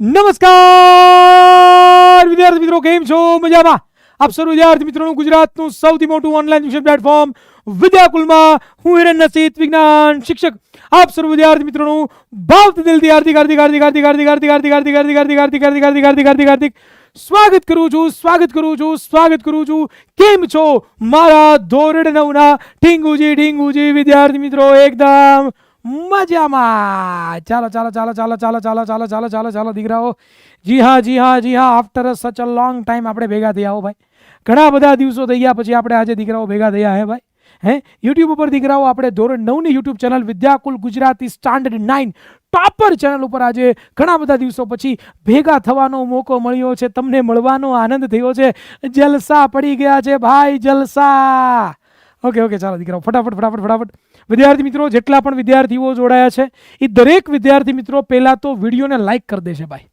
નમસ્કાર વિદ્યાર્થી મિત્રો કેમ છો મજામાં આપ સર્વ વિદ્યાર્થી મિત્રોનું ગુજરાતનું સૌથી મોટું ઓનલાઈન શિક્ષણ પ્લેટફોર્મ વિદ્યાકુલમાં હું હિરેન નસીત વિજ્ઞાન શિક્ષક આપ સર્વ વિદ્યાર્થી મિત્રોનું ભાવથી દિલથી હાર્દિક હાર્દિક હાર્દિક હાર્દિક હાર્દિક હાર્દિક હાર્દિક હાર્દિક હાર્દિક હાર્દિક હાર્દિક હાર્દિક હાર્દિક હાર્દિક હાર્દિક સ્વાગત કરું છું સ્વાગત કરું છું સ્વાગત કરું છું કેમ છો મારા ધોરણ નવના ઢીંગુજી ઢીંગુજી વિદ્યાર્થી મિત્રો એકદમ મજામાં ચાલો ચાલો ચાલો ચાલો ચાલો ચાલો ચાલો ચાલો ચાલો ચાલો દીકરાઓ જી હા જી હા જી હા આફ્ટર સચ અ લોંગ ટાઈમ આપણે ભેગા થયા હો ભાઈ ઘણા બધા દિવસો થઈ ગયા પછી આપણે આજે દીકરાઓ ભેગા થયા હે ભાઈ હે યુટ્યુબ ઉપર દીકરાઓ આપણે ધોરણ નવની YouTube channel Vidyakul Gujarati standard nine topper channel ઉપર આજે ઘણા બધા દિવસો પછી ભેગા થવાનો મોકો મળ્યો છે તમને મળવાનો આનંદ થયો છે જલસા પડી ગયા છે ભાઈ જલસા ઓકે ઓકે ચાલો દીકરાઓ ફટાફટ ફટાફટ ફટાફટ વિદ્યાર્થી મિત્રો, જેટલા પણ વિદ્યાર્થીઓ જોડાયા છે એ દરેક વિદ્યાર્થી મિત્રો પહેલાં તો વિડીયોને લાઇક કરી દેશે ભાઈ.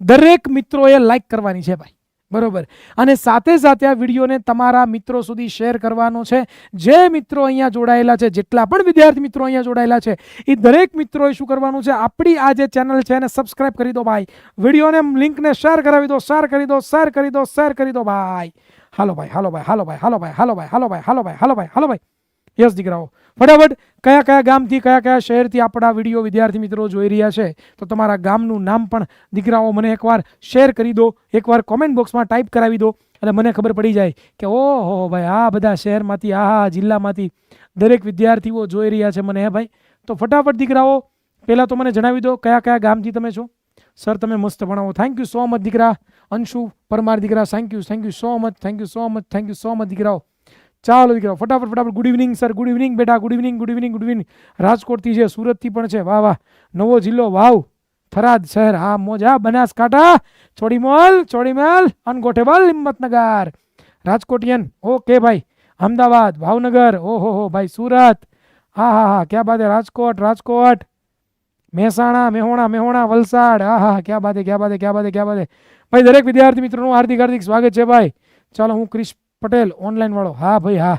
દરેક મિત્રોએ લાઇક કરવાની છે ભાઈ. બરોબર? અને સાથે સાથે આ વિડીયોને તમારા મિત્રો સુધી શેર કરવાનો છે. જે મિત્રો અહીંયા જોડાયેલા છે, જેટલા પણ વિદ્યાર્થી મિત્રો અહીંયા જોડાયેલા છે એ દરેક મિત્રોએ શું કરવાનું છે? આપણી આ જે ચેનલ છે, એને સબસ્ક્રાઇબ કરી દો ભાઈ. વિડીયોને લિંકને શેર કરાવી દો શેર કરી દો શેર કરી દો શેર કરી દો ભાઈ, હાલો ભાઈ હાલો ભાઈ હાલો ભાઈ હાલો ભાઈ હાલો ભાઈ હાલો ભાઈ હાલો ભાઈ હાલો ભાઈ હાલો ભાઈ. યસ દીકરાઓ. ફટાફટ કયા કયા ગામથી, કયા કયા શહેરથી આપણા વીડિયો વિદ્યાર્થી મિત્રો જોઈ રહ્યા છે, તો તમારા ગામનું નામ પણ દીકરાઓ મને એકવાર શેર કરી દો, એકવાર કોમેન્ટ બોક્સમાં ટાઈપ કરાવી દો એટલે મને ખબર પડી જાય કે ઓહો ભાઈ, આ બધા શહેરમાંથી, આ જિલ્લામાંથી દરેક વિદ્યાર્થીઓ જોઈ રહ્યા છે મને, હે ભાઈ? તો ફટાફટ દીકરાઓ, પહેલાં તો મને જણાવી દો કયા કયા ગામથી તમે છો. સર તમે મસ્ત ભણાવો થેન્ક યુ સો મચ દીકરા. અંશુ પરમાર દીકરા thank you thank you so much thank you so much thank you so much દીકરાઓ. ચાલો દીકરાઓ ફટાફટ ફટાફટ good evening sir good evening બેટા good evening good evening good evening રાજકોટથી છે સુરતથી પણ છે, વાહ વાહ. નવો જિલ્લો, વાવ. થરાદ શહેર, હા, મોજા, બનાસકાંઠા, ચોડીમલ ચોડીમલ અનગોઠેબલ, હિંમતનગર. રાજકોટિયન, ઓકે ભાઈ. અમદાવાદ, ભાવનગર, ઓહો હો, ભાઈ, સુરત. હા હા હા, ક્યાં બાત હે? રાજકોટ રાજકોટ. મહેસાણા, મેહોણા મેહોણા, વલસાડ. હા હા ક્યાં બાત હે, ક્યાં બાત હે, ક્યાં બાત હે, ક્યાં બાત હે? ભાઈ, દરેક વિદ્યાર્થી મિત્રોનું હાર્દિક હાર્દિક સ્વાગત છે, ભાઈ. ચાલો, હું ક્રિશ પટેલ ઓનલાઈન વાળો, હા ભાઈ, હા,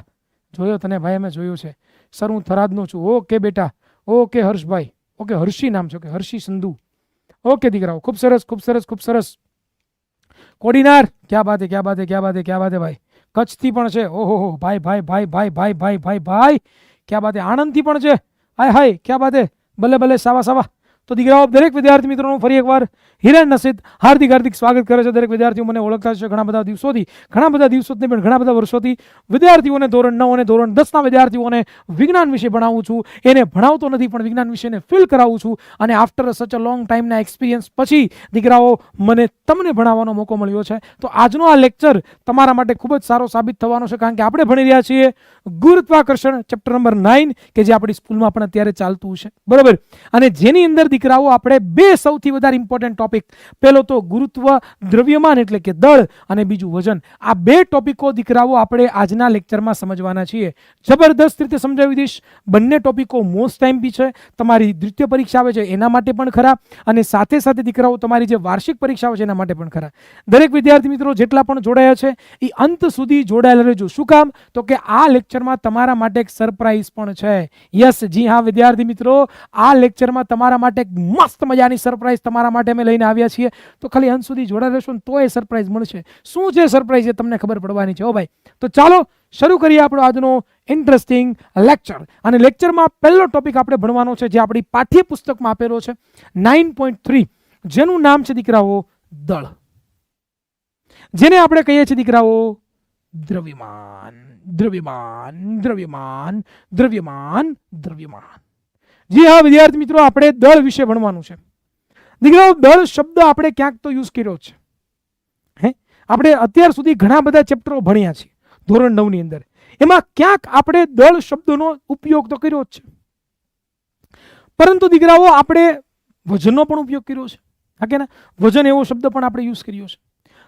જોયો તને ભાઈ, અમે જોયું છે. સર, હું થરાદનો છું. ઓકે બેટા, ઓકે હર્ષભાઈ, ઓકે હર્ષી નામ છે, ઓકે હર્ષી સંધુ. ઓકે દીકરાઓ, ખૂબ સરસ ખૂબ સરસ ખૂબ સરસ. કોડીનાર, ક્યાં બાત ક્યાં બાત ક્યાં બાત ક્યાં બાત હે ભાઈ? કચ્છથી પણ છે. ઓહો, હો, ભાઈ ભાઈ ભાઈ ભાઈ ભાઈ ભાઈ ભાઈ ભાઈ ક્યાં બાત હે? આણંદથી પણ છે. હાય હાય, ક્યાં બાત ભલે ભલે સાવા સાવા. તો દીકરાઓ દરેક વિદ્યાર્થી મિત્રોનું ફરી એકવાર હિરેન નસીદ હાર્દિક હાર્દિક સ્વાગત કરે છે. દરેક વિદ્યાર્થીઓ મને ઓળખતા છે ઘણા બધા દિવસોથી. ઘણા બધા દિવસોથી પણ ઘણા બધા વર્ષોથી વિદ્યાર્થીઓને ધોરણ નવ અને ધોરણ દસના વિદ્યાર્થીઓને વિજ્ઞાન વિશે ભણાવું છું. એને ભણાવતો નથી, પણ વિજ્ઞાન વિશેને ફીલ કરાવું છું. અને આફ્ટર સચ અ લોંગ ટાઈમના એક્સપિરિયન્સ પછી દીકરાઓ મને તમને ભણાવવાનો મોકો મળ્યો છે. તો આજનો આ લેક્ચર તમારા માટે ખૂબ જ સારો સાબિત થવાનો છે, કારણ કે આપણે ભણી રહ્યા છીએ ગુરુત્વાકર્ષણ ચેપ્ટર નંબર નાઇન કે જે આપણી સ્કૂલમાં પણ અત્યારે ચાલતું છે. બરાબર? અને જેની અંદર દીકરાઓ, આપણે બે સૌથી વધારે ઇમ્પોર્ટન્ટ ટોપિક પહેલો તો ગુરુત્વ દ્રવ્યમાન એટલે કે દળ અને બીજું વજન. આ બે ટોપિકો દીકરાઓ આપણે આજના લેક્ચરમાં સમજવાના છીએ. જબરદસ્ત રીતે સમજાવી દઈશ. બંને ટોપિકો મોસ્ટ ટાઈમ બી છે. તમારી દ્વિતીય પરીક્ષા આવે છે એના માટે પણ ખરા અને સાથે સાથે દીકરાઓ તમારી જે વાર્ષિક પરીક્ષા આવે છે એના માટે પણ ખરા. દરેક વિદ્યાર્થી મિત્રો જેટલા પણ જોડાયા છે એ અંત સુધી જોડાયેલા રહેજો. શું કામ? તો કે આ લેક્ચરમાં તમારા માટે એક સરપ્રાઈઝ પણ છે. યસ જી હા વિદ્યાર્થી મિત્રો, આ લેક્ચરમાં તમારા માટે એક મસ્ત મજાની સરપ્રાઈઝ તમારા માટે અમે લઈને આવ્યા છીએ. તો ખાલી અંત સુધી જોડા રહેશો ને તો એ સરપ્રાઈઝ મળશે. શું છે સરપ્રાઈઝ એ તમને ખબર પડવાની છે? ઓ ભાઈ, તો ચાલો શરૂ કરીએ આપણો આજનો ઇન્ટરેસ્ટિંગ લેક્ચર અને લેક્ચરમાં પહેલો ટોપિક આપણે ભણવાનો છે, જે આપણી પાઠ્યપુસ્તકમાં આપેલો છે નાઇન પોઈન્ટ થ્રી જેનું નામ છે દીકરાઓ દળ. જેને આપણે કહીએ છીએ દીકરાઓ દ્રવ્યમાન દ્રવ્યમાન દ્રવ્યમાન દ્રવ્યમાન દ્રવ્યમાન. જી હા, વિદ્યાર્થી મિત્રો, આપણે દળ વિશે ભણવાનું છે. દીકરાઓ, દળ શબ્દ આપણે ક્યાંક તો યુઝ કર્યો છે. હે? આપણે અત્યાર સુધી ઘણા બધા ચેપ્ટરો ભણ્યા છીએ, ધોરણ નવની અંદર. એમાં ક્યાંક આપણે દળ શબ્દનો ઉપયોગ તો કર્યો જ છે. પરંતુ દીકરાઓ, આપણે વજનનો પણ ઉપયોગ કર્યો છે. હા કે ના? વજન એવો શબ્દ પણ આપણે યુઝ કર્યો છે.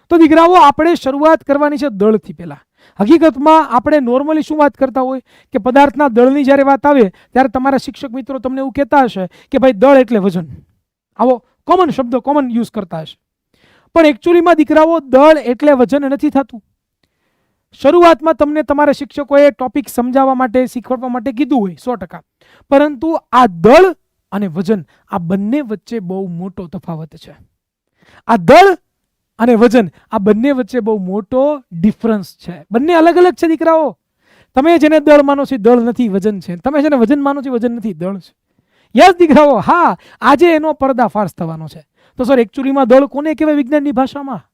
તો દીકરાઓ, આપણે શરૂઆત કરવાની છે દળથી પહેલા. હકીકતમાં આપણે નોર્મલી શું વાત કરતા હોય? કે પદાર્થના દળની જ્યારે વાત આવે, ત્યારે તમારા શિક્ષક મિત્રો તમને એવું કહેતા હશે કે ભાઈ દળ એટલે વજન. આવો કોમન શબ્દ કોમન યુઝ કરતા હશે. પણ એકચ્યુઅલીમાં દીકરાઓ, દળ એટલે વજન નથી થતું. શરૂઆતમાં તમને તમારા શિક્ષકોએ ટોપિક સમજાવવા માટે શીખવાડવા માટે કીધું હોય, સો ટકા. પરંતુ આ દળ અને વજન આ બંને વચ્ચે બહુ મોટો તફાવત છે. આ દળ અને વજન, આ બંને વચ્ચે બહુ મોટો ડિફરન્સ છે. બંને અલગ અલગ છે દીકરાઓ. તમે જેને દળ માનો છો દળ નથી, વજન છે. તમે જેને વજન માનો છો વજન નથી, દળ છે. યસ દીકરાઓ, હા, આજે એનો પર્દાફાશ થવાનો છે. તો સર એકચ્યુઅલીમાં દળ કોને કહેવાય વિજ્ઞાનની ભાષામાં?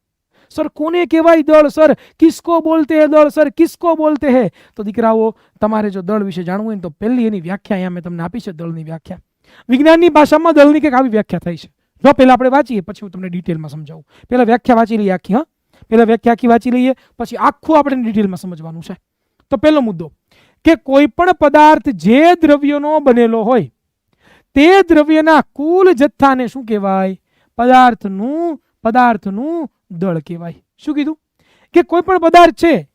સર, કોને કહેવાય દળ? સર, કિસકો બોલતે હે દળ? સર, કિસકો બોલતે હે? તો દીકરાઓ, તમારે જો દળ વિશે જાણવું હોય તો પહેલી એની વ્યાખ્યા અહીંયા મેં તમને આપી છે, દળની વ્યાખ્યા. વિજ્ઞાનની ભાષામાં દળની કંઈક આવી વ્યાખ્યા થઈ છે. જો પહેલા આપણે વાંચીએ, પછી હું તમને ડિટેલમાં સમજાવું. પહેલાં વ્યાખ્યા વાંચી લઈએ આખી, હા? પહેલાં વ્યાખ્યા આખી વાંચી લઈએ, પછી આખું આપણે ડિટેલમાં સમજવાનું છે. તો પહેલો મુદ્દો, કે કોઈ પણ પદાર્થ જે દ્રવ્યનો બનેલો હોય, તે દ્રવ્યના કુલ જથ્થાને શું કહેવાય? પદાર્થનું પદાર્થનું દળ કહેવાય. શું કીધું? કે કોઈ પણ પદાર્થ છે,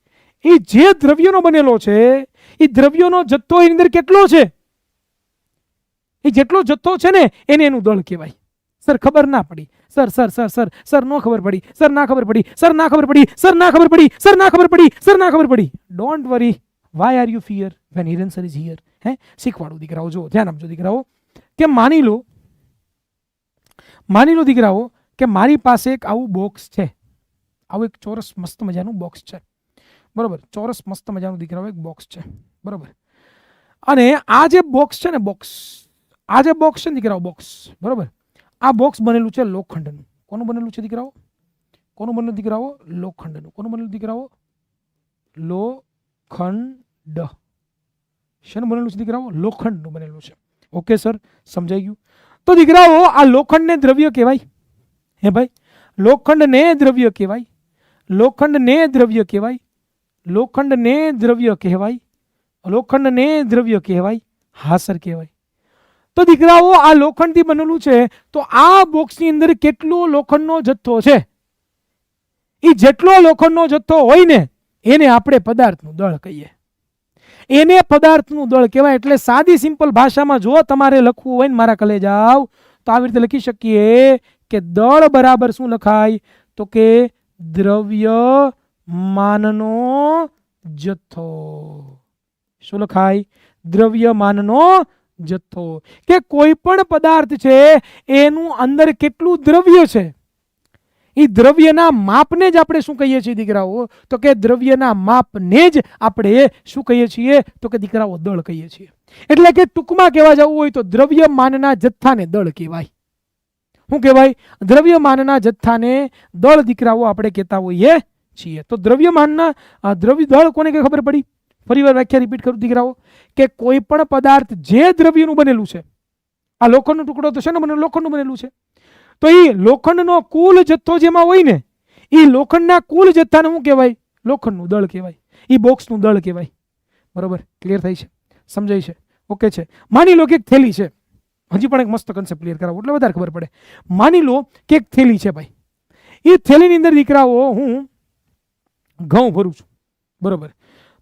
એ જે દ્રવ્યનો બનેલો છે, એ દ્રવ્યનો જથ્થો એની અંદર કેટલો છે? એ જેટલો જથ્થો છે ને, એને એનું દળ કહેવાય. સર, ખબર ના પડી. Sir sir sir sir sir, નો ખબર પડી. સર, ના ખબર પડી. સર, ના ખબર પડી. સર, ના ખબર પડી. સર, ના ખબર પડી. સર, ના ખબર પડી. Don't worry why are you fear when Hiren sir is here હે? શીખવાડું દીકરાઓ. જો ધ્યાન આપજો દીકરાઓ. કે માની લો માની લો દીકરાઓ, કે મારી પાસે એક આવું બોક્સ છે. આવું એક ચોરસ મસ્ત મજાનું બોક્સ છે. બરોબર? ચોરસ મસ્ત મજાનું દીકરાઓ એક બોક્સ છે. બરોબર? અને આ જે બોક્સ છે ને બોક્સ આ જે બોક્સ છે ને દીકરાઓ બોક્સ બરોબર? આ બોક્સ બનેલું છે લોખંડનું કોનું બનેલું છે દીકરાઓ? કોનું બનેલું દીકરાઓ? લોખંડનું કોનું બનેલું દીકરાઓ? લોખંડ શેનું બનેલું છે દીકરાઓ? લોખંડનું બનેલું છે. ઓકે સર સમજાઈ ગયું? તો દીકરાઓ, આ લોખંડને દ્રવ્ય કહેવાય. હે ભાઈ? લોખંડને દ્રવ્ય કહેવાય. લોખંડને દ્રવ્ય કહેવાય. લોખંડને દ્રવ્ય કહેવાય. લોખંડને દ્રવ્ય કહેવાય. હા સર કહેવાય. તો દીકરાઓ, આ લોખંડથી બનેલું છે. તો આ બોક્સની અંદર કેટલો લોખંડનો જથ્થો છે? એ જેટલો લોખંડનો જથ્થો હોય ને, એને આપણે પદાર્થનું દળ કહીએ. એને પદાર્થનું દળ કહેવાય એટલે સાદી, સિમ્પલ ભાષામાં જો તમારે લખવું હોય ને મારા કલે જાવ તો આવી રીતે લખી શકીએ કે દળ બરાબર શું લખાય? તો કે દ્રવ્ય માનનો જથ્થો. શું લખાય? દ્રવ્યમાનનો જથ્થો કે કોઈ પણ પદાર્થ છે, એનું અંદર કેટલું દ્રવ્ય છે? એ દ્રવ્યના માપને જ આપણે શું કહીએ છીએ દીકરાઓ? તો કે દ્રવ્યના માપને જ આપણે શું કહીએ છીએ? તો કે દીકરાઓ દળ કહીએ છીએ. એટલે કે ટૂંકમાં કહેવા જવું હોય તો દ્રવ્યમાનના જથ્થાને દળ કહેવાય. શું કહેવાય? દ્રવ્યમાનના જથ્થાને દળ દીકરાઓ આપણે કહેતા હોઈએ છીએ. તો દ્રવ્યમાનના દ્રવ્ય દળ કોને ખબર પડી? ફરી વાર વ્યાખ્યા રિપીટ કરું, દીકરાઓ, કે કોઈ પણ પદાર્થ જે દ્રવ્યનું બનેલું છે, આ લોખંડનો ટુકડો તો છે ને, મને લોખંડનું બનેલું છે, તો એ લોખંડનો કુલ જથ્થો જેમાં હોય ને એ લોખંડના કુલ જથ્થાને શું કહેવાય? લોખંડનું દળ કહેવાય. એ બોક્સનું દળ કહેવાય. બરોબર? ક્લિયર થાય છે? સમજાય છે? ઓકે છે. માની લો કે એક થેલી છે. હજી પણ એક મસ્ત કન્સેપ્ટ ક્લિયર કરાવો, એટલે વધારે ખબર પડે. માની લો કે એક થેલી છે ભાઈ. એ થેલીની અંદર દીકરાઓ, હું ઘઉં ભરું છું. બરોબર?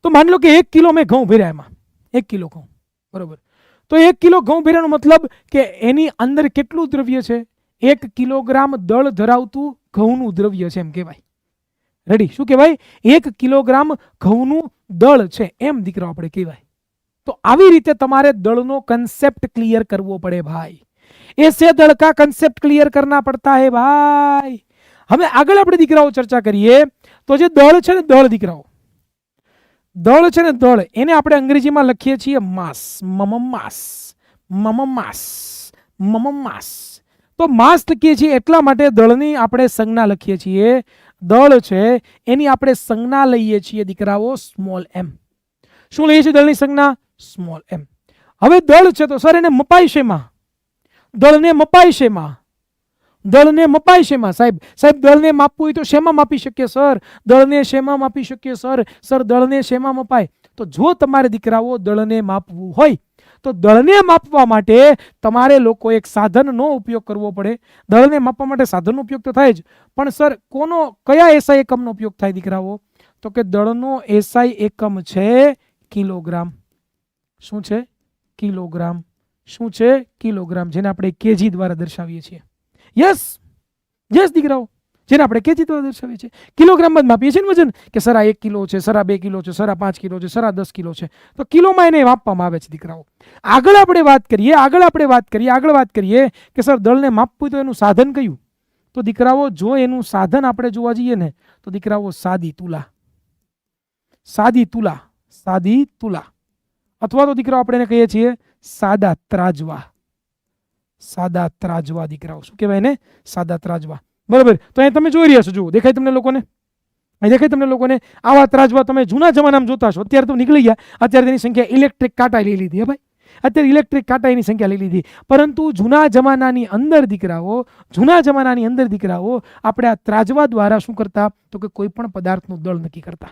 તો માની લો કે એક કિલો મેં ઘઉં ભર્યા એમાં. એક કિલો ઘઉં. બરોબર. તો એક કિલો ઘઉં ભર્યાનો મતલબ કે એની અંદર કેટલું દ્રવ્ય છે? એક કિલોગ્રામ દળ ધરાવતું ઘઉંનું દ્રવ્ય છે એમ કહેવાય. રેડી શું કહેવાય? એક કિલોગ્રામ ઘઉંનું દળ છે એમ દીકરો આપણે કહેવાય. તો આવી રીતે તમારે દળનો કન્સેપ્ટ ક્લિયર કરવો પડે ભાઈ. એસે દળ કા કન્સેપ્ટ ક્લિયર કરના પડતા હે ભાઈ. હવે આગળ આપણે દીકરાઓ ચર્ચા કરીએ. તો જે દળ છે ને દળ દીકરાઓ. દળ છે ને દળ, એને આપણે અંગ્રેજીમાં લખીએ છીએ માસ. મમ માસ. મમ માસ. મમ માસ. તો માસ લખીએ છીએ એટલા માટે દળની આપણે સંજ્ઞા લખીએ છીએ. દળ છે, એની આપણે સંજ્ઞા લઈએ છીએ દીકરાઓ, સ્મોલ એમ. શું લઈએ છીએ દળની સંજ્ઞા? Small M. હવે દળ છે તો સર એને મપાય શેમાં? દળને મપાય શેમાં? દળને મપાય શેમાં, સાહેબ? સાહેબ, દળને માપવું હોય તો શેમાં માપી શકીએ, સર? દળને શેમાં માપી શકીએ, સર? સર, દળને શેમાં મપાય? તો જો તમારે દીકરાઓ દળને માપવું હોય, તો દળને માપવા માટે તમારે લોકો એક સાધનનો ઉપયોગ કરવો પડે. દળને માપવા માટે સાધનનો ઉપયોગ તો થાય જ. પણ સર, કોનો, કયા એસઆઈ એકમનો ઉપયોગ થાય દીકરાઓ? તો કે દળનો એસઆઈ એકમ છે કિલોગ્રામ. શું છે? કિલોગ્રામ. શું છે? કિલોગ્રામ, જેને આપણે કેજી દ્વારા દર્શાવીએ છીએ. યસ યસ દીકરાઓ. જેને આપણે દ્વારા દર્શાવીએ છીએ. કિલોગ્રામમાં માપીએ છીએ ને વજન? કે સર એક કિલો છે, સર બે કિલો છે, સર પાંચ કિલો છે, સર દસ કિલો છે. તો કિલોમાં એને માપવામાં આવે છે, દીકરાઓ. આગળ આપણે વાત કરીએ, આગળ આપણે વાત કરીએ, આગળ વાત કરીએ કે સર, દળને માપવું તો એનું સાધન કયું? તો દીકરાઓ, જો એનું સાધન આપણે જોવા જઈએ ને, તો દીકરાઓ, સાદી તુલા. સાદી તુલા. સાદી તુલા. અથવા તો દીકરાઓ, આપણે એને કહીએ છીએ સાદા ત્રાજવા. સાદા ત્રાજવા દીકરાઓ. શું કહેવાય એને? સાદા ત્રાજવા. બરાબર? તો અહીં તમે જોઈ રહ્યા છો, જુઓ. દેખાય તમને લોકોને? અહીં દેખાય તમને લોકોને? આવા ત્રાજવા તમે જૂના જમાનામાં જોતા છો અત્યારે તો નીકળી ગયા. અત્યારે તેની સંખ્યા ઇલેક્ટ્રિક કાંટા લઈ લીધી, હે ભાઈ. અત્યારે ઇલેક્ટ્રિક કાંટા એની સંખ્યા લઈ લીધી. પરંતુ જૂના જમાનાની અંદર દીકરાઓ, જૂના જમાનાની અંદર દીકરાઓ આપણે આ ત્રાજવા દ્વારા શું કરતા? તો કે કોઈ પણ પદાર્થનું દળ નક્કી કરતા.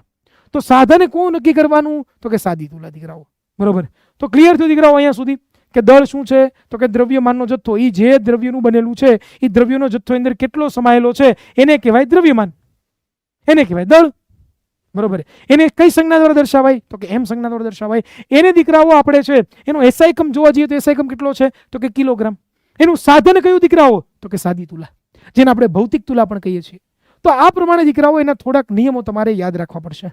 તો સાધને કોણ નક્કી કરવાનું? તો કે સાદી તુલા દીકરાઓ. બરોબર? તો ક્લિયર થયું દીકરાઓ અહીંયા સુધી? કે દળ શું છે? તો કે દ્રવ્યમાનનો જથ્થો. એ જે દ્રવ્યનું બનેલું છે એ દ્રવ્યનો જથ્થો અંદર કેટલો સમાયેલો છે? એને કહેવાય દ્રવ્યમાન. એને કહેવાય દળ. બરોબર. એને કઈ સંજ્ઞા દ્વારા દર્શાવાય? તો કે એમ સંજ્ઞા દ્વારા દર્શાવાય. એને દીકરાઓ આપણે છે, એનો એસઆઈ જોવા જઈએ તો એસઆઈ એકમ કેટલો છે? તો કે કિલોગ્રામ. એનું સાધન કયું દીકરાઓ? તો કે સાદી તુલા. જેને આપણે ભૌતિક તુલા પણ કહીએ છીએ. તો આ પ્રમાણે દીકરાઓ એના થોડાક નિયમો તમારે યાદ રાખવા પડશે.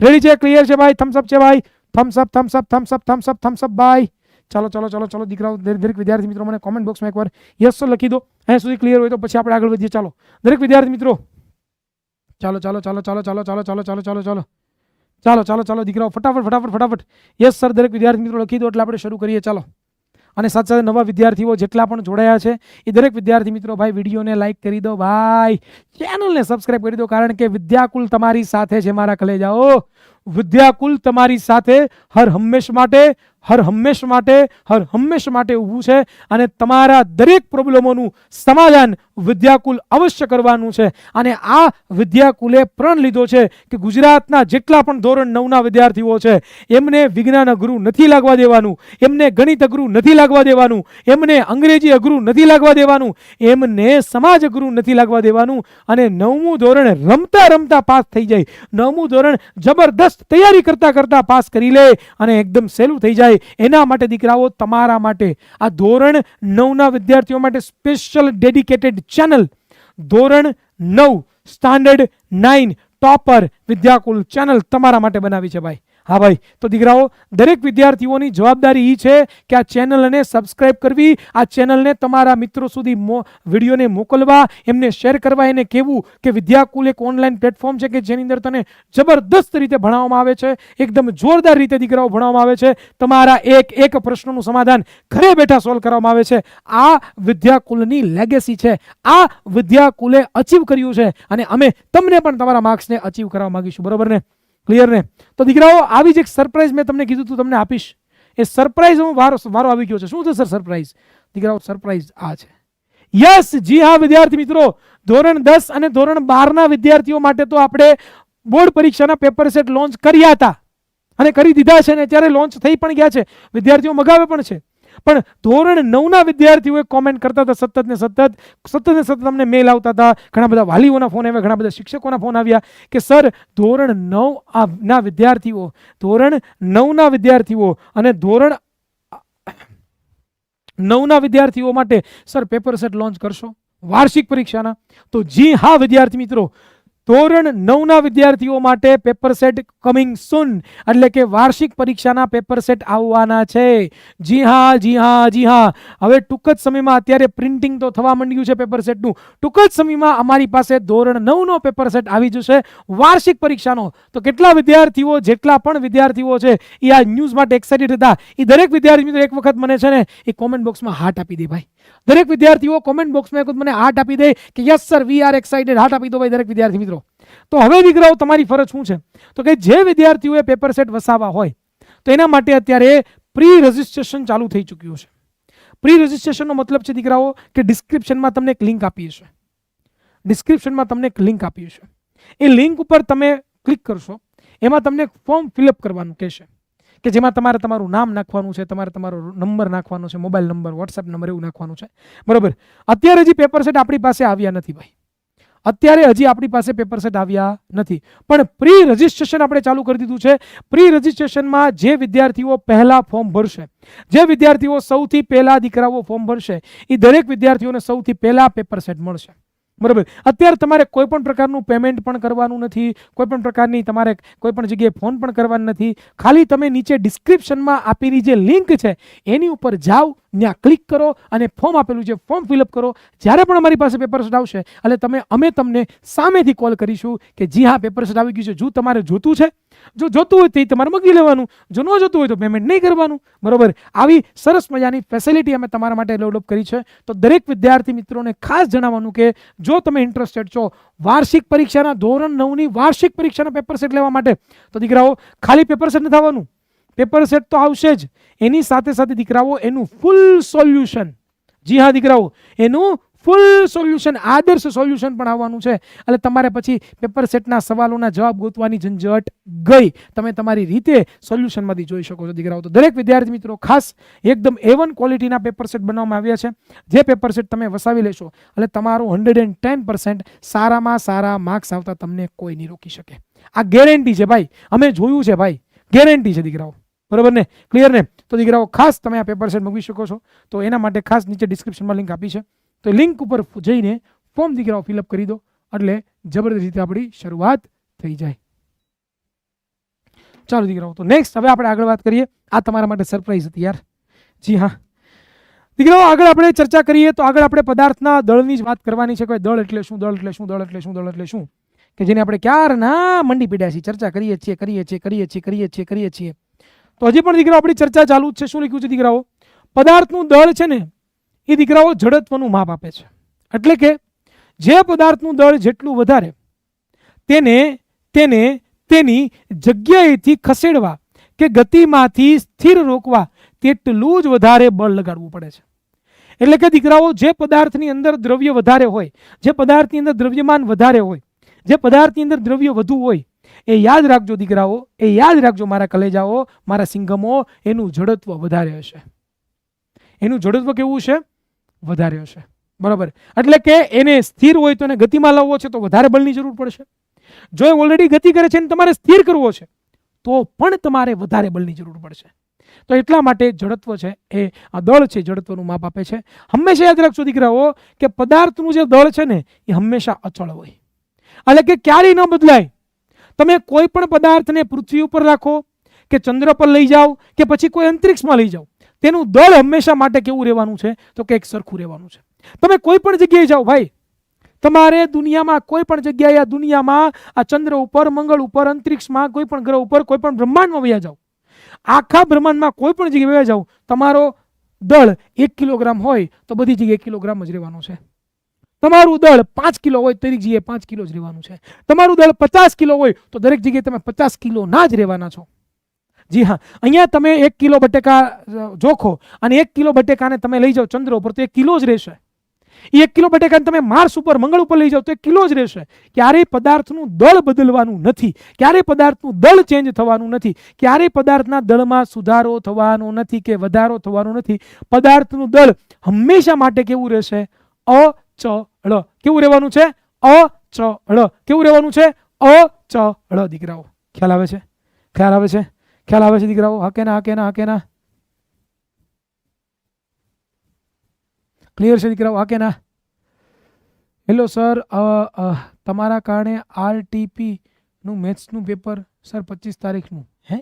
રેડી છે? ક્લિયર છે ભાઈ? થમ્સઅપ છે ભાઈ? થમ્સઅપ થમ્સઅપ થમ્સઅપ થમ્સઅપ થમ્સઅપ ભાઈ ચાલો ચાલો ચાલો ચાલો દીકરાઓ દરેક વિદ્યાર્થી મિત્રો મને કોમેન્ટ બોક્સમાં એકવાર યસ લખી દો અહીંયા સુધી ક્લિયર હોય તો પછી આપણે આગળ વધીએ ચાલો દરેક વિદ્યાર્થી મિત્રો ચાલો ચાલો ચાલો ચાલો ચાલો ચાલો ચાલો ચાલો ચાલો ચાલો ચાલો ચાલો ચાલો દીકરાઓ ફટાફટ ફટાફટ ફટાફટ યસ સર દરેક વિદ્યાર્થી મિત્રો લખી દો એટલે આપણે શરૂ કરીએ ચાલો અને સાથે સાથે નવા વિદ્યાર્થીઓ જેટલા પણ જોડાયા છે એ દરેક વિદ્યાર્થી મિત્રો ભાઈ વિડીયોને લાઈક કરી દો ભાઈ ચેનલને સબસ્ક્રાઇબ કરી દો કારણ કે વિદ્યાકુલ તમારી સાથે છે મારા કલેજાઓ વિદ્યાકુલ તમારી સાથે હર હંમેશ માટે હર હંમેશ માટે હર હંમેશ માટે ઊભું છે અને તમારા દરેક પ્રોબ્લેમોનું સમાધાન વિદ્યાકુલ અવશ્ય કરવાનું છે. અને આ વિદ્યાકુલે પ્રણ લીધો છે કે ગુજરાતના જેટલા પણ ધોરણ નવના વિદ્યાર્થીઓ છે, એમને વિજ્ઞાન અઘરું નથી લાગવા દેવાનું, એમને ગણિત અઘરું નથી લાગવા દેવાનું, એમને અંગ્રેજી અઘરું નથી લાગવા દેવાનું, એમને સમાજ અઘરું નથી લાગવા દેવાનું, અને નવમું ધોરણ રમતા રમતા પાસ થઈ જાય. નવમું ધોરણ જબરદસ્ત તૈયારી કરતા કરતા પાસ કરી લે અને એકદમ સહેલું થઈ જાય. એના માટે દીકરાઓ તમારા માટે આ ધોરણ નવના વિદ્યાર્થીઓ માટે સ્પેશિયલ ડેડિકેટેડ ચેનલ. ધોરણ નવ standard nine topper Vidyakul channel તમારા માટે બનાવી છે ભાઈ. હા ભાઈ, તો દીકરાઓ, દરેક વિદ્યાર્થીઓની જવાબદારી એ છે કે આ ચેનલને સબસ્ક્રાઇબ કરવી, આ ચેનલને તમારા મિત્રો સુધી વિડીયોને મોકલવા, એમને શેર કરવા, એને કહેવું કે વિદ્યાકુલ એક ઓનલાઈન પ્લેટફોર્મ છે કે જેની અંદર તને જબરદસ્ત રીતે ભણાવવામાં આવે છે, એકદમ જોરદાર રીતે દીકરાઓ ભણાવવામાં આવે છે, તમારા એક એક પ્રશ્નોનું સમાધાન ઘરે બેઠા સોલ્વ કરવામાં આવે છે. આ વિદ્યાકુલની લેગેસી છે. આ વિદ્યાકુલે અચીવ કર્યું છે અને અમે તમને પણ તમારા માર્ક્સને અચીવ કરવા માગીશું. બરોબર ને? ક્લિયર ને? તો દીકરાઓ, આવી જ એક સરપ્રાઈઝ મેં તમને કીધું તું, તમને આપીશ. એ સરપ્રાઈઝ હું વારો વારો આવી ગયો છે. શું છે સર સરપ્રાઈઝ દીકરાઓ સરપ્રાઈઝ આ છે. યસ જી હા, વિદ્યાર્થી મિત્રો. ધોરણ દસ અને ધોરણ બારના વિદ્યાર્થીઓ માટે તો આપણે બોર્ડ પરીક્ષાના પેપર સેટ લોન્ચ કર્યા હતા. અને કરી દીધા છે ને અત્યારે લોન્ચ થઈ પણ ગયા છે. વિદ્યાર્થીઓ મગાવે પણ છે. પણ ધોરણ નવના વિદ્યાર્થીઓએ કોમેન્ટ કરતા હતા, સતત ને સતત સતત ને સતત અમને મેલ આવતા હતા. ઘણા બધા વાલીઓના ફોન આવ્યા, ઘણા બધા શિક્ષકોના ફોન આવ્યા કે સર ધોરણ નવ ના વિદ્યાર્થીઓ, ધોરણ નવના વિદ્યાર્થીઓ અને ધોરણ નવના વિદ્યાર્થીઓ માટે સર પેપર સેટ લોન્ચ કરશો? વાર્ષિક પરીક્ષાના? તો જી હા, વિદ્યાર્થી મિત્રો ધોરણ નવના વિદ્યાર્થીઓ માટે પેપર સેટ કમિંગ સુન એટલે કે વાર્ષિક પરીક્ષાના પેપર સેટ આવવાના છે. જી હા જી હા જી હા. હવે ટૂંક જ સમયમાં અત્યારે પ્રિન્ટિંગ તો થવા માંડ્યું છે પેપર સેટનું ટૂંક જ સમયમાં અમારી પાસે ધોરણ નવનો પેપર સેટ આવી જશે. વાર્ષિક પરીક્ષાનો. તો કેટલા વિદ્યાર્થીઓ, જેટલા પણ વિદ્યાર્થીઓ છે, એ આ ન્યૂઝ માટે એક્સાઇટેડ હતા. એ દરેક વિદ્યાર્થી મિત્રો એક વખત મને છે ને, એ કોમેન્ટ બોક્સમાં હાર્ટ આપી દે ભાઈ. દરેક વિદ્યાર્થીઓ કોમેન્ટ બોક્સમાં એક મને હાર્ટ આપી દે કે yes sir we are excited heart આપી દો ભાઈ દરેક વિદ્યાર્થી મિત્રો. તો હવે દીકરાઓ, તમારી ફરજ શું છે? તો કે જે વિદ્યાર્થીઓએ પેપર સેટ વસાવવા હોય, તો એના માટે અત્યારે પ્રી રજિસ્ટ્રેશન ચાલુ થઈ ચૂક્યું છે. પ્રી રજિસ્ટ્રેશનનો મતલબ છે દીકરાઓ, કે ડિસ્ક્રિપ્શનમાં તમને એક લિંક આપીએ છે ડિસ્ક્રિપ્શનમાં તમને એક લિંક આપીએ છે એ લિંક ઉપર તમે ક્લિક કરશો, એમાં તમને ફોર્મ ફિલઅપ કરવાનું કહેશે, કે જેમાં તમારે તમારું નામ નાખવાનું છે, તમારે તમારો નંબર નાખવાનો છે મોબાઈલ નંબર વોટ્સએપ નંબર એવું નાખવાનું છે. બરોબર? અત્યારે હજી પેપર સેટ આપણી પાસે આવ્યા નથી ભાઈ. અત્યારે હજી આપણી પાસે પેપર સેટ આવ્યા નથી. પણ પ્રી રજિસ્ટ્રેશન આપણે ચાલુ કરી દીધું છે. પ્રી રજિસ્ટ્રેશનમાં જે વિદ્યાર્થીઓ પહેલા ફોર્મ ભરશે, જે વિદ્યાર્થીઓ સૌથી પહેલા દીકરાઓ ફોર્મ ભરશે એ દરેક વિદ્યાર્થીઓને સૌથી પહેલા પેપર સેટ મળશે. બરાબર. અત્યારે તમારે કોઈ પણ પ્રકારનું પેમેન્ટ પણ કરવાનું નથી, કોઈ પણ પ્રકારની તમારે કોઈ પણ જગ્યાએ ફોન પણ કરવાનું નથી. ખાલી તમે નીચે ડિસ્ક્રિપ્શનમાં આપેલી જે લિંક છે, એની ઉપર જાઓ, ત્યાં ક્લિક કરો અને ફોર્મ આપેલું છે ફોર્મ ફિલઅપ કરો. જ્યારે પણ અમારી પાસે પેપર સેટ આવશે, એટલે તમે, અમે તમને સામેથી કોલ કરીશું કે જી હા પેપર સેટ આવી ગયું છે. જો તમારે જોતું છે જો જોતું હોય તે તમારે મગી લેવાનું. જો ન જોતું હોય તો પેમેન્ટ નહીં કરવાનું. બરાબર? આવી સરસ મજાની ફેસિલિટી અમે તમારા માટે ડેવલપ કરી છે. તો દરેક વિદ્યાર્થી મિત્રોને ખાસ જણાવવાનું કે જો તમે ઇન્ટરેસ્ટેડ છો વાર્ષિક પરીક્ષાના ધોરણ નવની વાર્ષિક પરીક્ષાના પેપર સેટ લેવા માટે, તો દીકરાઓ, ખાલી પેપર સેટ નથી આવવાનું. પેપર સેટ તો આવશે જ. એની સાથે સાથે દીકરાઓ, એનું ફૂલ સોલ્યુશન જી હા, દીકરાઓ. એનું ફૂલ સોલ્યુશન આદર્શ સોલ્યુશન પણ આવવાનું છે. એટલે તમારે પછી પેપર સેટના સવાલોના જવાબ ગોતવાની ઝંઝટ ગઈ. તમે તમારી રીતે સોલ્યુશનમાંથી જોઈ શકો છો દીકરાઓ. તો દરેક વિદ્યાર્થી મિત્રો, ખાસ એકદમ એવન ક્વોલિટીના પેપર સેટ બનાવવામાં આવ્યા છે. જે પેપર સેટ તમે વસાવી લેશો, એટલે તમારું હંડ્રેડ એન્ડ ટેન પર્સન્ટ સારામાં સારા માર્ક્સ આવતા તમને કોઈ નહીં રોકી શકે. આ ગેરંટી છે ભાઈ. અમે જોયું છે ભાઈ. ગેરંટી છે દીકરાઓ. બરોબર ને? ક્લિયર ને? તો દીકરાઓ, ખાસ તમે આ પેપર સેટ મૂકી શકો છો. તો એના માટે ખાસ નીચે ડિસ્ક્રિપ્શનમાં લિંક આપી છે. તો લિંક ઉપર જઈને ફોર્મ દીકરાઓ ફિલઅપ કરી દો. એટલે જબરદસ્ત રીતે આપણી શરૂઆત થઈ જાય. ચાલો દીકરાઓ, તો નેક્સ્ટ હવે આપણે આગળ વાત કરીએ. આ તમારા માટે સરપ્રાઈઝ હતી યાર. જી હા. દીકરાઓ, આગળ આપણે ચર્ચા કરીએ તો આગળ આપણે પદાર્થના દળની જ વાત કરવાની છે. કે દળ એટલે શું, દળ એટલે શું, દળ એટલે શું, દળ એટલે શું? કે જેને આપણે ક્યારના મંડી પીડ્યા છીએ. ચર્ચા કરીએ છીએ કરીએ છીએ કરીએ છીએ કરીએ છીએ કરીએ છીએ. તો હજી પણ દીકરાઓ, આપણી ચર્ચા ચાલુ છે. શું લખ્યું છે દીકરાઓ? પદાર્થનું દળ છે ને એ દીકરાઓ જડત્વનું માપ આપે છે. એટલે કે જે પદાર્થનું દળ જેટલું વધારે, તેને તેને, તેની જગ્યાએથી ખસેડવા કે ગતિમાંથી સ્થિર રોકવા તેટલું જ વધારે બળ લગાડવું પડે છે. એટલે કે દીકરાઓ જે પદાર્થની અંદર દ્રવ્ય વધારે હોય, જે પદાર્થની અંદર દ્રવ્યમાન વધારે હોય, જે પદાર્થની અંદર દ્રવ્ય વધુ હોય, એ યાદ રાખજો દીકરાઓ, એ યાદ રાખજો મારા કલેજાઓ, મારા સિંગમો, એનું જડત્વ વધારે હશે. એનું જડત્વ કેવું છે વધારે હશે. બરાબર? એટલે કે એને સ્થિર હોય તો એને ગતિમાં લાવવો છે તો વધારે બળની જરૂર પડશે. જો એ ઓલરેડી ગતિ કરે છે અને તમારે સ્થિર કરવો છે, તો પણ તમારે વધારે બળની જરૂર પડશે. તો એટલા માટે જડત્વ છે એ, આ દળ છે જડત્વનું માપ આપે છે. હંમેશા યાદ રાખશો દીકરાઓ કે પદાર્થનું જે દળ છે ને, એ હંમેશા અચળ હોય. એટલે કે ક્યારેય ન બદલાય. તમે કોઈ પણ પદાર્થને પૃથ્વી ઉપર રાખો, કે ચંદ્ર પર લઈ જાઓ, કે પછી કોઈ અંતરિક્ષમાં લઈ જાઓ તેનું દળ હંમેશા માટે કેવું રહેવાનું છે? તો કે એક સરખું રહેવાનું છે. તમે કોઈ પણ જગ્યાએ જાઓ ભાઈ, તમારે દુનિયામાં કોઈ પણ જગ્યાએ આ દુનિયામાં આ ચંદ્ર ઉપર, મંગળ ઉપર, અંતરિક્ષમાં, કોઈ પણ ગ્રહ ઉપર, કોઈ પણ બ્રહ્માંડમાં વયા જાઓ. આખા બ્રહ્માંડમાં કોઈ પણ જગ્યાએ વયા જાઓ, તમારો દળ એક કિલોગ્રામ હોય તો બધી જગ્યાએ કિલોગ્રામ જ રહેવાનું છે. તમારું દળ પાંચ કિલો હોય દરેક જગ્યાએ પાંચ કિલો જ રહેવાનું છે. તમારું દળ પચાસ કિલો હોય તો દરેક જગ્યાએ તમે પચાસ કિલો ના જ રહેવાના છો. જી હા. અહીંયા તમે એક કિલો બટેકા જોખો અને એક કિલો બટેકાને તમે લઈ જાઓ ચંદ્ર ઉપર તો એક કિલો જ રહેશે. એ એક કિલો બટેકાને તમે માર્સ ઉપર, મંગળ ઉપર લઈ જાઓ તો એક કિલો જ રહેશે. ક્યારેય પદાર્થનું દળ બદલવાનું નથી. ક્યારેય પદાર્થનું દળ ચેન્જ થવાનું નથી. ક્યારેય પદાર્થના દળમાં સુધારો થવાનો નથી કે વધારો થવાનો નથી. પદાર્થનું દળ હંમેશા માટે કેવું રહેશે? અચળ. કેવું રહેવાનું છે? અચળ. કેવું રહેવાનું છે? અચળ. દીકરાઓ, ખ્યાલ આવે છે? ખ્યાલ આવે છે? ખ્યાલ આવે છે દીકરાઓ? હા કે ના, હા કે ના, હા કે ના? ક્લિયર છે દીકરાઓ? હા કે ના? હેલો સર તમારા કારણે આરટીપી નું મેથ્સનું પેપર સર પચીસ તારીખનું, હે?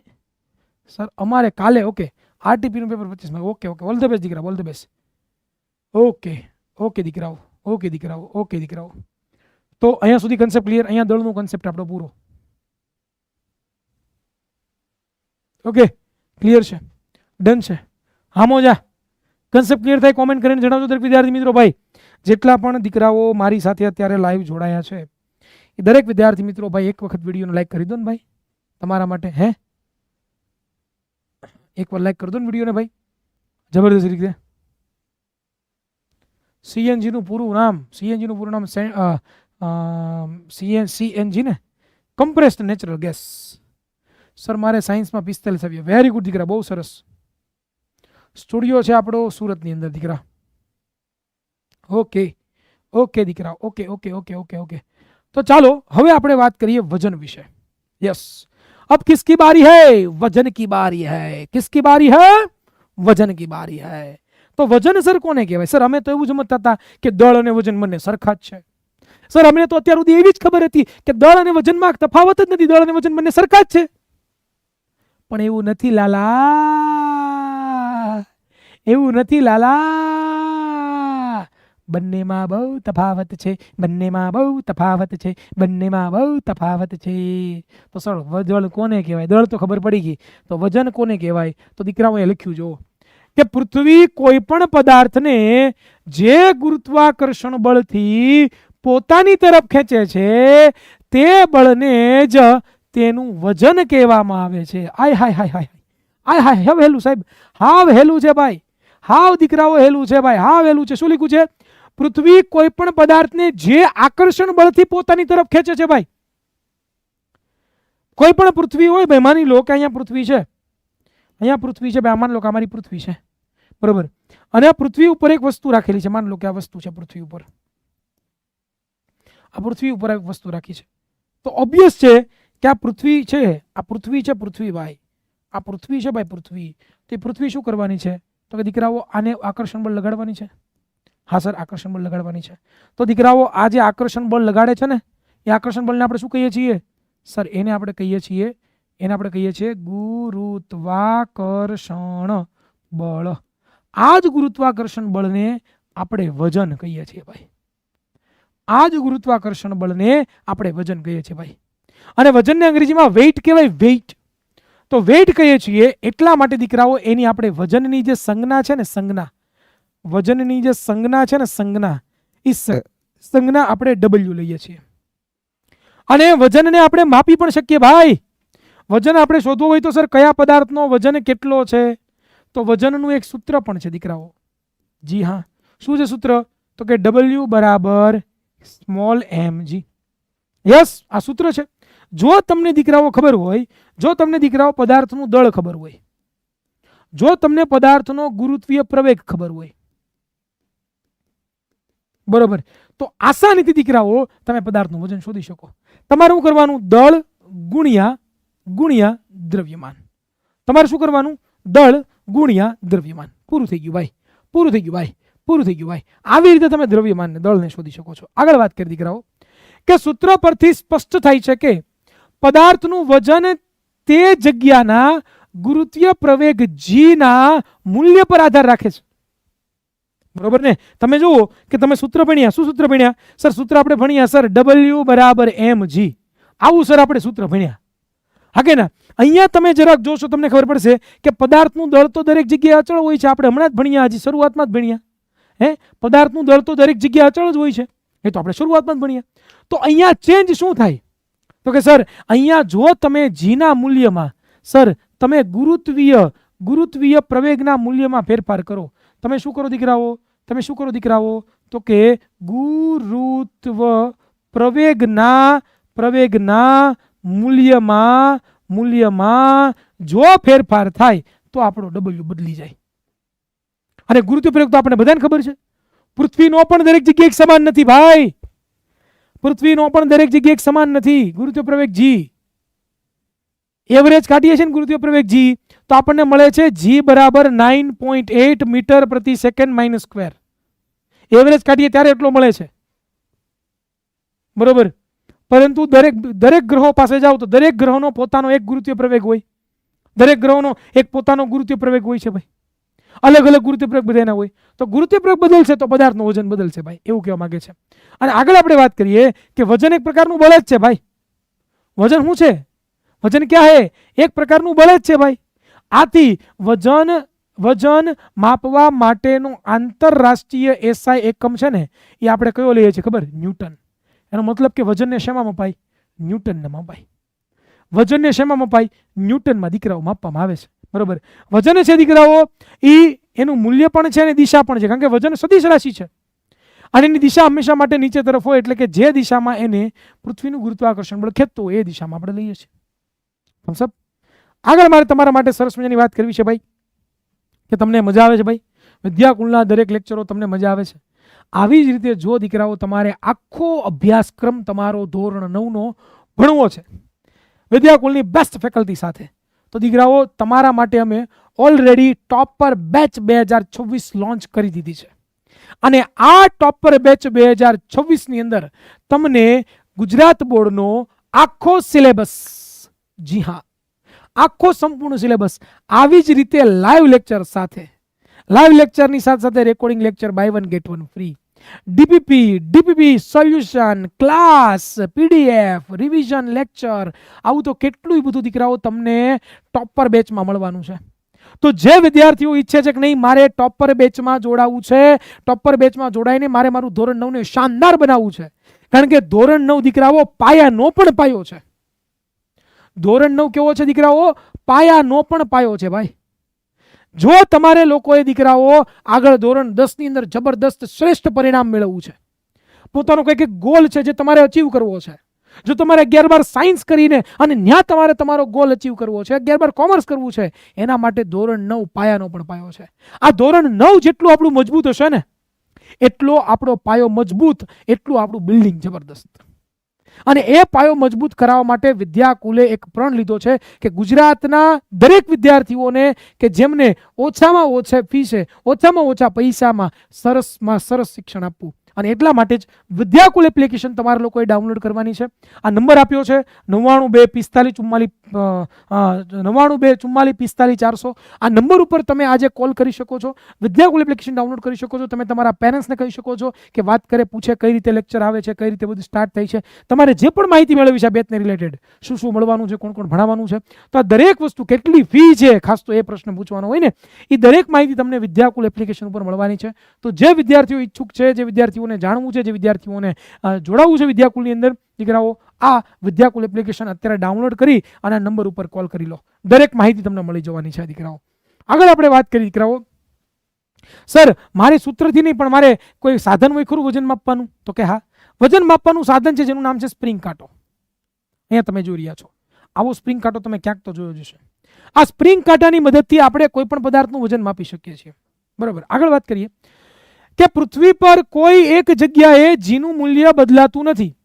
સર અમારે કાલે ઓકે આરટીપીનું પેપર પચીસમાં okay okay all the best દીકરા all the best okay okay દીકરાઓ ઓકે દીકરાઓ ઓકે દીકરાઓ. તો અહીંયા સુધી કન્સેપ્ટ ક્લિયર અહીંયા દળનું કન્સેપ્ટ આપણો પૂરો. ઓકે ક્લિયર છે. ડન છે. હા, મોજા. કન્સેપ્ટ ક્લિયર થાય કોમેન્ટ કરીને જણાવજો દરેક વિદ્યાર્થી મિત્રો ભાઈ. જેટલા પણ દીકરાઓ મારી સાથે અત્યારે લાઈવ જોડાયા છે, એ દરેક વિદ્યાર્થી મિત્રો ભાઈ, એક વખત વિડીયોને લાઈક કરી દો ને ભાઈ. તમારા માટે, હે? એકવાર લાઈક કરી દો ને વિડીયોને ભાઈ. જબરદસ્ત રીતે. સીએનજીનું પૂરું નામ સીએનજીનું પૂરું નામ સીએન સીએનજી ને? કમ્પ્રેસ્ડ નેચરલ ગેસ સર મારે સાયન્સમાં પિસ્તાલીસ આવ્યા વેરી ગુડ દીકરા બહુ સરસ સ્ટુડિયો છે આપણો સુરતની અંદર દીકરા ઓકે ઓકે દીકરા okay okay okay okay okay તો ચાલો હવે આપણે વાત કરીએ વજન વિશે યસ अब किसकी बारी है वजन की बारी है किसकी बारी है વજન की बारी है તો વજન સર કોને કહેવાય સર અમે તો એવું સમજતા હતા કે દળ અને વજન બંને સરખા જ છે સર અમને તો અત્યાર સુધી એવી જ ખબર હતી કે દળ અને વજનમાં તફાવત જ નથી દળ અને વજન બંને સરખા જ છે પણ એવું નથી, લાલા. એવું નથી, લાલા. બંનેમાં બહુ તફાવત છે, બંનેમાં બહુ તફાવત છે, બંનેમાં બહુ તફાવત છે. તો સર, વજન કોને કહેવાય? દળ તો ખબર પડી ગઈ. તો વજન કોને કહેવાય? તો દીકરાઓએ લખ્યું જો કે પૃથ્વી કોઈ પણ પદાર્થને જે ગુરુત્વાકર્ષણ બળથી પોતાની તરફ ખેંચે છે, તે બળને જ તેનું વજન કહેવામાં આવે છે. આય હાય હાય હાય આય હાય, હવે હેલું સાહેબ. હાવ હેલું છે ભાઈ. હાવ દીકરાઓ હેલું છે ભાઈ. હાવ હેલું છે. શું લીધું છે? પૃથ્વી કોઈ પણ પદાર્થને જે આકર્ષણ બળથી પોતાની તરફ ખેંચે છે ભાઈ. કોઈ પણ પૃથ્વી હોય ભાઈ માની લો કે અહીંયા પૃથ્વી છે. અહીંયા પૃથ્વી છે ભાઈ માની લો કે અમારી પૃથ્વી છે. બરોબર. અને આ પૃથ્વી ઉપર એક વસ્તુ રાખેલી છે. માની લો કે આ વસ્તુ છે પૃથ્વી ઉપર. આ પૃથ્વી ઉપર એક વસ્તુ રાખી છે. તો ઓબ્વિયસ છે કે આ પૃથ્વી છે? આ પૃથ્વી છે પૃથ્વી ભાઈ આ પૃથ્વી છે ભાઈ પૃથ્વી. તો એ પૃથ્વી શું કરવાની છે? તો કે દીકરાઓ આને આકર્ષણ બળ લગાડવાની છે? હા, સર, આકર્ષણ બળ લગાડવાની છે. તો દીકરાઓ આ જે આકર્ષણ બળ લગાડે છે ને, એ આકર્ષણ બળને આપણે શું કહીએ છીએ? સર, એને આપણે કહીએ છીએ, એને આપણે કહીએ છીએ ગુરુત્વાકર્ષણ બળ. આ જ ગુરુત્વાકર્ષણ બળને આપણે વજન કહીએ છીએ ભાઈ. આ જ ગુરુત્વાકર્ષણ બળને આપણે વજન કહીએ છીએ ભાઈ. અને વજનને અંગ્રેજીમાં વેઇટ કહેવાય વેઇટ તો વેઇટ કહીએ છીએ, એટલા માટે દીકરાઓ, એની આપણે વજનની જે સંજ્ઞા છે ને સંજ્ઞા, વજનની જે સંજ્ઞા છે ને સંજ્ઞા, એ સંજ્ઞા આપણે ડબલ્યુ લઈએ છીએ. અને વજનને આપણે માપી પણ શકીએ, ભાઈ. વજન આપણે શોધવું હોય તો, સર, કયા પદાર્થનો વજન કેટલો છે? તો વજનનું એક સૂત્ર પણ છે, દીકરાઓ. જી હા. શું છે સૂત્ર? તો કે ડબલ્યુ બરાબર સ્મોલ એમ જી. યસ, આ સૂત્ર છે. જો તમને દીકરાઓ ખબર હોય, જો તમને દીકરાઓ પદાર્થનું દળ ખબર હોય, જો તમને પદાર્થનો ગુરુત્વીય પ્રવેગ ખબર હોય, બરોબર? તો આસાનીથી દીકરાઓ તમે પદાર્થનું વજન શોધી શકો. તમારે શું કરવાનું? દળ ગુણ્યા ગુણ્યા દ્રવ્યમાન. તમારે શું કરવાનું? દળ ગુણ્યા દ્રવ્યમાન. પૂરું થઈ ગયું ભાઈ. પૂરું થઈ ગયું ભાઈ. પૂરું થઈ ગયું ભાઈ. આવી રીતે તમે દ્રવ્યમાનને દળને શોધી શકો છો. આગળ વાત કરી દીકરાઓ, કે સૂત્ર પરથી સ્પષ્ટ થાય છે કે પદાર્થનું વજન તે જગ્યાના ગુરુત્વીય પ્રવેગ જીના મૂલ્ય પર આધાર રાખે છે. બરોબર ને? તમે જુઓ કે તમે સૂત્ર ભણ્યા. શું સૂત્ર ભણ્યા? સર, સૂત્ર આપણે ભણ્યા, સર. ડબલ્યુ બરાબર એમ જી આવું સર આપણે સૂત્ર ભણ્યા. હા કે ના? અહીંયા તમે જરાક જોશો, તમને ખબર પડશે કે પદાર્થનું દળ તો દરેક જગ્યાએ અચળ હોય છે. આપણે હમણાં જ ભણ્યા, હજી શરૂઆતમાં જ ભણ્યા. હે? પદાર્થનું દળ તો દરેક જગ્યાએ અચળ જ હોય છે. એ તો આપણે શરૂઆતમાં જ ભણ્યા. તો અહીંયા ચેન્જ શું થાય? તો કે, સર, અહીંયા જો તમે જીના મૂલ્યમાં, સર, તમે ગુરુત્વીય ગુરુત્વીય પ્રવેગના મૂલ્યમાં ફેરફાર કરો, તમે શું કરો દીકરાઓ? તમે શું કરો દીકરાઓ? તો કે, ગુરુત્વ પ્રવેગના પ્રવેગના મૂલ્યમાં મૂલ્યમાં જો ફેરફાર થાય, તો આપણો ડબલ્યુ બદલી જાય. અને ગુરુત્વ પ્રયોગ તો આપણને બધાને ખબર છે. પૃથ્વીનો પણ દરેક જગ્યાએ એક સમાન નથી, ભાઈ. પૃથ્વીનો પણ દરેક જગ્યાએ સમાન નથી. ગુરુત્વ પ્રવેગ જી. એવરેજ કાઢીએ છીએ ને ગુરુત્વ પ્રવેગજી તો આપણને મળે છે જી બરાબર નાઇન પોઈન્ટ એટ મીટર પ્રતિ સેકન્ડ માઇનસ સ્ક્વેર એવરેજ કાઢીએ ત્યારે એટલો મળે છે. બરોબર? પરંતુ દરેક દરેક ગ્રહો પાસે જાઓ તો દરેક ગ્રહોનો પોતાનો એક ગુરુત્વ પ્રવેગ હોય. દરેક ગ્રહોનો એક પોતાનો ગુરુત્વ પ્રવેગ હોય છે ભાઈ. અલગ અલગ ગુરુત્વીય પ્રવેગ બધાના હોય. તો પ્રવેગ બદલશે તો પદાર્થનું વજન બદલશે ભાઈ, એવું કહેવા માંગે છે. અને આગળ આપણે વાત કરીએ કે વજન એક પ્રકારનું બળ જ છે ભાઈ. વજન શું છે? વજન ક્યાં હે? એક પ્રકારનું બળ જ છે ભાઈ. આથી વજન વજન માપવા માટેનો આંતરરાષ્ટ્રીય એસઆઈ એકમ છે ને, એ આપણે કયો લઈએ છીએ ખબર? ન્યૂટન. એનો મતલબ કે વજનને શેમાં મપાય? ન્યૂટનને મપાય. વજનને શેમાં મપાય? ન્યૂટનમાં દીકરાઓ માપવામાં આવે છે. બરોબર? વજન છે દીકરાઓ, એ એનું મૂલ્ય પણ છે અને દિશા પણ છે. કારણ કે વજન સદિશ રાશિ છે. અને એની દિશા હંમેશા માટે નીચે તરફ હોય એટલે કે જે દિશામાં એને પૃથ્વીનું ગુરુત્વાકર્ષણ બળ ખેંચતું એ દિશામાં આપણે લઈએ છીએ. સમસબ આગળ મારે તમારા માટે સરસ મજાની વાત કરવી છે ભાઈ. કે તમને મજા આવે છે ભાઈ? વિદ્યાકુલના દરેક લેક્ચરો તમને મજા આવે છે. આવી જ રીતે જો દીકરાઓ તમારે આખો અભ્યાસક્રમ તમારો ધોરણ નવનો ભણવો છે વિદ્યાકુલની બેસ્ટ ફેકલ્ટી સાથે તો દીકરાઓ, તમારા માટે અમે ઓલરેડી ટોપર બેચ બે હજાર છવ્વીસ લોન્ચ કરી દીધી છે. અને આ ટોપર બેચ બે હજાર છવ્વીસની અંદર તમને ગુજરાત બોર્ડનો આખો સિલેબસ જી હા, આખો સંપૂર્ણ સિલેબસ આવી જ રીતે લાઈવ લેક્ચર સાથે લાઈવ લેક્ચરની સાથે સાથે recording lecture buy one get one free DPP DPP solution class PDF revision lecture આવું તો કેટલું બધું દીકરાઓ તમને ટોપર બેચમાં મળવાનું છે. તો જે વિદ્યાર્થીઓ ઈચ્છે છે કે નહીં, મારે ટોપર બેચમાં જોડાવું છે. ટોપર બેચમાં જોડાઈને મારે મારું ધોરણ નવને શાનદાર બનાવવું છે. કારણ કે ધોરણ નવ દીકરાઓ પાયાનો પણ પાયો છે. ધોરણ નવ કેવો છે દીકરાઓ? પાયાનો પણ પાયો છે ભાઈ. જો તમારે લોકોએ દીકરાઓ આગળ ધોરણ દસની અંદર જબરદસ્ત શ્રેષ્ઠ પરિણામ મેળવવું છે, પોતાનો કંઈક એક ગોલ છે જે તમારે અચીવ કરવો છે, જો તમારે અગિયાર બાર સાયન્સ કરીને અને ત્યાં તમારે તમારો ગોલ અચીવ કરવો છે, અગિયાર બાર કોમર્સ કરવું છે, એના માટે ધોરણ નવ પાયાનો પણ પાયો છે. આ ધોરણ નવ જેટલું આપણું મજબૂત હશે ને, એટલો આપણો પાયો મજબૂત, એટલું આપણું બિલ્ડિંગ જબરદસ્ત. અને એ પાયો મજબૂત કરાવવા માટે વિદ્યાકુલે એક પ્રણ લીધો છે કે ગુજરાતના દરેક વિદ્યાર્થીઓને કે જેમને ઓછામાં ઓછા ફી છે, ઓછામાં ઓછા પૈસામાં સરસમાં સરસ શિક્ષણ આપવું. અને એટલા માટે જ વિદ્યાકુલ એપ્લિકેશન તમારા લોકોએ ડાઉનલોડ કરવાની છે. આ નંબર આપ્યો છે નવ્વાણું બે પિસ્તાલીસ ચુમ્માલીસ નવ્વાણું બે ચુમ્માલીસ પિસ્તાલીસ ચારસો. આ નંબર ઉપર તમે આજે કોલ કરી શકો છો. વિદ્યાકુલ એપ્લિકેશન ડાઉનલોડ કરી શકો છો. તમે તમારા પેરેન્ટ્સને કહી શકો છો કે વાત કરે, પૂછે કઈ રીતે લેક્ચર આવે છે, કઈ રીતે બધું સ્ટાર્ટ થઈ છે. તમારે જે પણ માહિતી મેળવી છે આ બેચને રિલેટેડ શું શું મળવાનું છે, કોણ કોણ ભણાવવાનું છે. તો આ દરેક વસ્તુ કેટલી ફી છે, ખાસ તો એ પ્રશ્ન પૂછવાનો હોય ને, એ દરેક માહિતી તમને વિદ્યાકુલ એપ્લિકેશન ઉપર મળવાની છે. તો જે વિદ્યાર્થીઓ ઈચ્છુક છે, જે વિદ્યાર્થીઓને જાણવું છે જે વિદ્યાર્થીઓને અ, જોડાવવું છે વિદ્યાકુલની અંદર. દીકરાઓ આ વિદ્યાકુલ એપ્લિકેશન અત્યારે ડાઉનલોડ કરી અને નંબર ઉપર કોલ કરી લો. દરેક માહિતી તમને મળી જવાની છે દીકરાઓ. આગળ આપણે વાત કરી દીકરાઓ. સર મારે સૂત્રથી નહીં પણ મારે કોઈ સાધન હોય ખરું વજન માપવાનું? તો કે હા. વજન માપવાનું સાધન છે જેનું નામ છે સ્પ્રિંગ કાંટો. અહીંયા તમે જોઈ રહ્યા છો. આવો સ્પ્રિંગ કાંટો તમે ક્યાંક તો જોયો જશે આ સ્પ્રિંગ કાંટાની મદદથી આપણે કોઈ પણ પદાર્થનું વજન માપી શકીએ છીએ. બરાબર. આગળ વાત કરીએ. કે પૃથ્વી પર કોઈ એક જગ્યાએ જીનું મૂલ્ય બદલાતું નથી.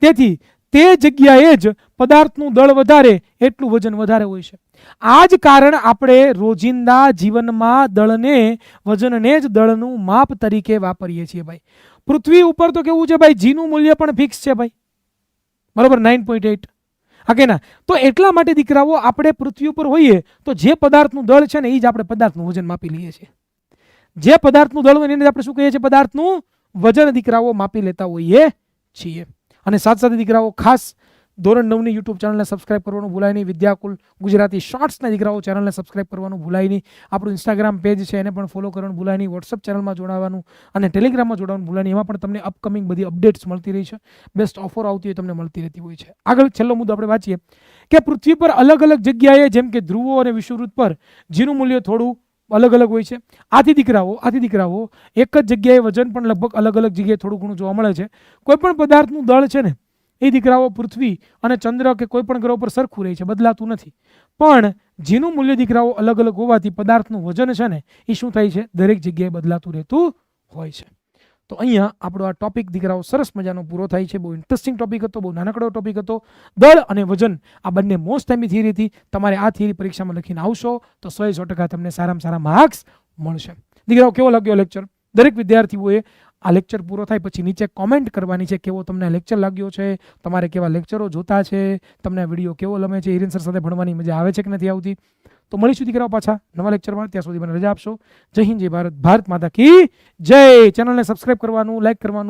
તેથી તે જગ્યાએ જ પદાર્થનું દળ વધારે, એટલું વજન વધારે હોય છે. આ જ કારણ આપણે રોજિંદા જીવનમાં દળને, વજનને જ દળનું માપ તરીકે વાપરીએ છીએ ભાઈ. પૃથ્વી ઉપર તો કેવું છે ભાઈ, જીનું મૂલ્ય પણ ફિક્સ છે ભાઈ. બરોબર નાઇન પોઈન્ટ એઇટ હા ના? તો એટલા માટે દીકરાઓ, આપણે પૃથ્વી ઉપર હોઈએ, તો જે પદાર્થનું દળ છે ને એ જ આપણે પદાર્થનું વજન માપી લઈએ છીએ. જે પદાર્થનું દળ હોય એને આપણે શું કહીએ છીએ? પદાર્થનું વજન દીકરાઓ માપી લેતા હોઈએ છીએ. અને સાથે સાથે દીકરાઓ ખાસ ધોરણ નવની યુટ્યુબ ચેનલને સબસ્ક્રાઇબ કરવાનું ભૂલાય નહીં. વિદ્યાકુલ ગુજરાતી શોર્ટ્સના દીકરાઓ ચેનલને સબસ્ક્રાઇબ કરવાનું ભૂલાય નહીં. આપણું ઇન્સ્ટાગ્રામ પેજ છે, એને પણ ફોલો કરવાનું ભૂલાય નહીં. વોટ્સઅપ ચેનલમાં જોડાવાનું અને ટેલિગ્રામમાં જોડાવાનું ભૂલાય નહીં. એમાં પણ તમને અપકમિંગ બધી અપડેટ્સ મળતી રહી છે. બેસ્ટ ઓફર આવતી હોય તમને મળતી રહેતી હોય છે. આગળ છેલ્લો મુદ્દો આપણે વાંચીએ કે પૃથ્વી પર અલગ અલગ જગ્યાએ, જેમ કે ધ્રુવો અને વિષુવવૃત્ત પર, જીનું મૂલ્ય થોડું અલગ અલગ હોય છે. આથી દીકરાઓ આથી દીકરાઓ, એક જ જગ્યાએ વજન પણ લગભગ અલગ અલગ જગ્યાએ થોડું ઘણું જોવા મળે છે. કોઈ પણ પદાર્થનું દળ છે ને, એ દીકરાઓ પૃથ્વી અને ચંદ્ર કે કોઈ પણ ગ્રહ પર સરખું રહે છે, બદલાતું નથી. પણ જેનું મૂલ્ય દીકરાઓ અલગ અલગ હોવાથી પદાર્થનું વજન છે ને, એ શું થાય છે? દરેક જગ્યાએ બદલાતું રહેતું હોય છે. તો અહીંયા આપણો આ ટોપિક દીકરાઓ સરસ મજાનો પૂરો થાય છે. બહુ ઇન્ટરેસ્ટિંગ ટોપિક હતો, બહુ નાનકડો ટોપિક હતો. દળ અને વજન આ બંને મોસ્ટ ટાઈમની થિયરી હતી. તમારે આ થિયરી પરીક્ષામાં લખીને આવશો તો સો સો ટકા તમને સારામાં સારા માર્ક્સ મળશે. દીકરાઓ, કેવો લાગ્યો લેક્ચર દરેક વિદ્યાર્થીઓએ આ લેક્ચર પૂરો થાય પછી નીચે કોમેન્ટ કરવાની છે કેવો તમને લેક્ચર લાગ્યો છે, તમારે કેવા લેક્ચરો જોતા છે, તમને વીડિયો કેવો લમે છે, હિરેન સર સાથે ભણવાની મજા આવે છે કે નથી આવતી? તો મળીશું દીકરાઓ પાછા નવા લેક્ચરમાં ત્યાં સુધી મને રજા આપશો. જય હિન્દ, જય ભારત. ભારત માતા કી જય. ચેનલને સબસ્ક્રાઇબ કરવાનું લાઈક કરવાનું.